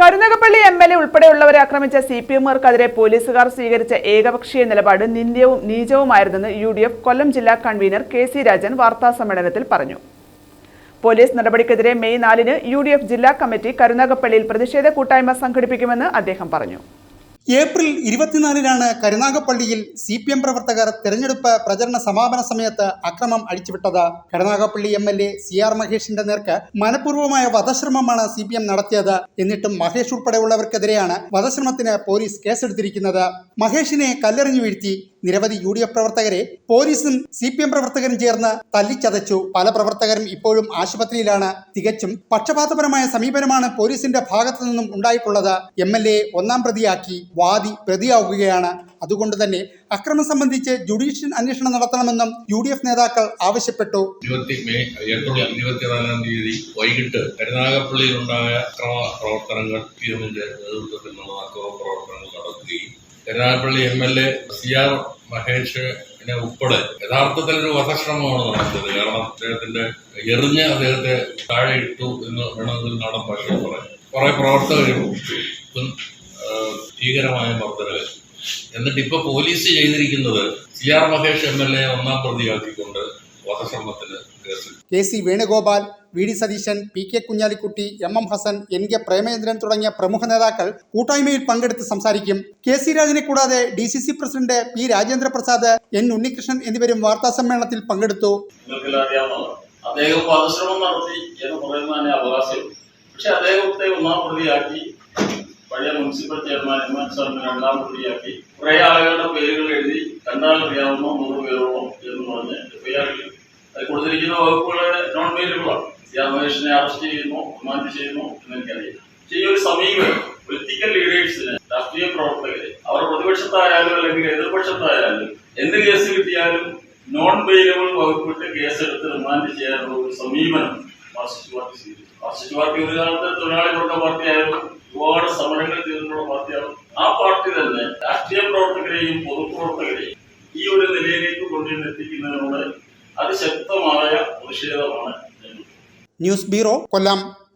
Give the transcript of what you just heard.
Karunagappally M L A ഉൾപ്പെടെയുള്ളവരെ ആക്രമിച്ച C P എമ്മുകാർക്കെതിരെ പോലീസുകാർ സ്വീകരിച്ച ഏകപക്ഷീയ നിലപാട് നിന്ദ്യവും നീചവുമായിരുന്നെന്ന് യു ഡി എഫ് കൊല്ലം ജില്ലാ കൺവീനർ കെ സി രാജൻ വാർത്താസമ്മേളനത്തിൽ പറഞ്ഞു. പോലീസ് നടപടിക്കെതിരെ മെയ് നാലിന് യു ഡി എഫ് ജില്ലാ കമ്മിറ്റി കരുനാഗപ്പള്ളിയിൽ പ്രതിഷേധ കൂട്ടായ്മ സംഘടിപ്പിക്കുമെന്ന് അദ്ദേഹം പറഞ്ഞു. ഏപ്രിൽ ഇരുപത്തിനാലിനാണ് കരുനാഗപ്പള്ളിയിൽ സി പി എം പ്രവർത്തകർ തെരഞ്ഞെടുപ്പ് പ്രചരണ സമാപന സമയത്ത് അക്രമം അഴിച്ചുവിട്ടത്. Karunagappally M L A C R മഹേഷിന്റെ നേർക്ക് മനഃപൂർവമായ വധശ്രമമാണ് സി പി എം നടത്തിയത്. എന്നിട്ടും മഹേഷ് ഉൾപ്പെടെയുള്ളവർക്കെതിരെയാണ് വധശ്രമത്തിന് പോലീസ് കേസെടുത്തിരിക്കുന്നത്. മഹേഷിനെ കല്ലെറിഞ്ഞു വീഴ്ത്തി നിരവധി യു ഡി എഫ് പ്രവർത്തകരെ പോലീസും സി പി എം പ്രവർത്തകരും ചേർന്ന് തല്ലിച്ചതച്ചു. പല പ്രവർത്തകരും ഇപ്പോഴും ആശുപത്രിയിലാണ്. തികച്ചും പക്ഷപാതപരമായ സമീപനമാണ് പോലീസിന്റെ ഭാഗത്തു നിന്നും ഉണ്ടായിട്ടുള്ളത്. എം എൽ എ ഒന്നാം പ്രതിയാക്കി. വാദി പ്രതിയാവുകയാണ്. അതുകൊണ്ട് തന്നെ അക്രമം സംബന്ധിച്ച് ജുഡീഷ്യൽ അന്വേഷണം നടത്തണമെന്നും യു ഡി എഫ് നേതാക്കൾ ആവശ്യപ്പെട്ടു. ഇരുപത്തി മെയ് ഏപ്രിൽ ഇരുപത്തിനാലാം തീയതി വൈകിട്ട് കരുനാഗപ്പള്ളിയിലുണ്ടായ അക്രമ പ്രവർത്തനങ്ങൾ പി എമ്മിന്റെ നേതൃത്വത്തിൽ അക്രമ പ്രവർത്തനങ്ങൾ നടത്തുകയും Karunagappally M L A C R Mahesh ഉൾപ്പെടെ യഥാർത്ഥത്തിൽ ഒരു വധശ്രമമാണ് നടത്തിയത്. കാരണം അദ്ദേഹത്തിന്റെ എറിഞ്ഞ് അദ്ദേഹത്തെ താഴെ ഇട്ടു എന്ന് വേണമെങ്കിൽ നാടൻ ഭാഷയിൽ പറയാം. കുറെ പ്രവർത്തകരും ഭീകരമായ മർദ്ദനകൾ എന്നിട്ട് ഇപ്പൊ പോലീസ് ചെയ്തിരിക്കുന്നത് C R Mahesh M L A ഒന്നാം പ്രതിയാക്കിക്കൊണ്ട് വധശ്രമത്തിന് case K C Venugopal V D Satheesan P K Kunhalikutty M M Hassan N K Premachandran തുടങ്ങിയ പ്രമുഖ നേതാക്കൾ കൂട്ടായ്മയിൽ പങ്കെടുത്ത് സംസാരിക്കും. കെ സി രാജനെ കൂടാതെ D C C president P Rajendra Prasad N Unnikrishnan എന്നിവരും വാർത്താ സമ്മേളനത്തിൽ പങ്കെടുത്തു. അദ്ദേഹം വധശ്രമം നടത്തി എന്ന് പറയുന്ന അവകാശം പക്ഷെ അദ്ദേഹത്തെ ഒന്നാം പ്രതിയാക്കി പഴയ മുനിസിപ്പൽ ചെയർമാൻ സാറിനെ രണ്ടാം പ്രതിയാക്കി കുറെ ആളുകളുടെ പേരുകൾ എഴുതി കണ്ടാൽ അറിയാവുന്ന നൂറ് പേരോളം എന്ന് പറഞ്ഞ് എഫ്ഐആറിൽ അത് കൊടുത്തിരിക്കുന്ന വകുപ്പുകളുടെ നോൺ വേരിയബിളാണ് മഹേഷിനെ അറസ്റ്റ് ചെയ്യുന്നു റിമാൻഡ് ചെയ്യുന്നു എന്ന് എനിക്കറിയാം പക്ഷേ ഈ ഒരു സമീപനം പൊളിറ്റിക്കൽ ലീഡേഴ്സിന് രാഷ്ട്രീയ പ്രവർത്തകരെ അവർ പ്രതിപക്ഷത്തായാലും അല്ലെങ്കിൽ എതിർപക്ഷത്തായാലും എന്ത് കേസ് കിട്ടിയാലും നോൺ ബെയിലബിൾ വകുപ്പിട്ട് കേസെടുത്ത് റിമാൻഡ് ചെയ്യാനുള്ള ഒരു സമീപനം മാർക്സിസ്റ്റ് പാർട്ടി സ്വീകരിച്ചു. മാർക്സിസ്റ്റ് പാർട്ടി ഒരു കാലത്ത് തൊഴിലാളി വർഗ പാർട്ടിയായിരുന്നു. ഒരുപാട് സമരങ്ങൾ ചെയ്തിട്ടുള്ള പാർട്ടിയാണ് ആ പാർട്ടി തന്നെ രാഷ്ട്രീയ പ്രവർത്തകരെയും പൊതുപ്രവർത്തകരെയും ഈ ഒരു നിലയിലേക്ക് കൊണ്ടുവന്നെത്തിക്കുന്നതിനോട് അതിശക്തമായ പ്രതിഷേധമാണ് ന്യൂസ് ബ്യൂറോ കൊല്ലം.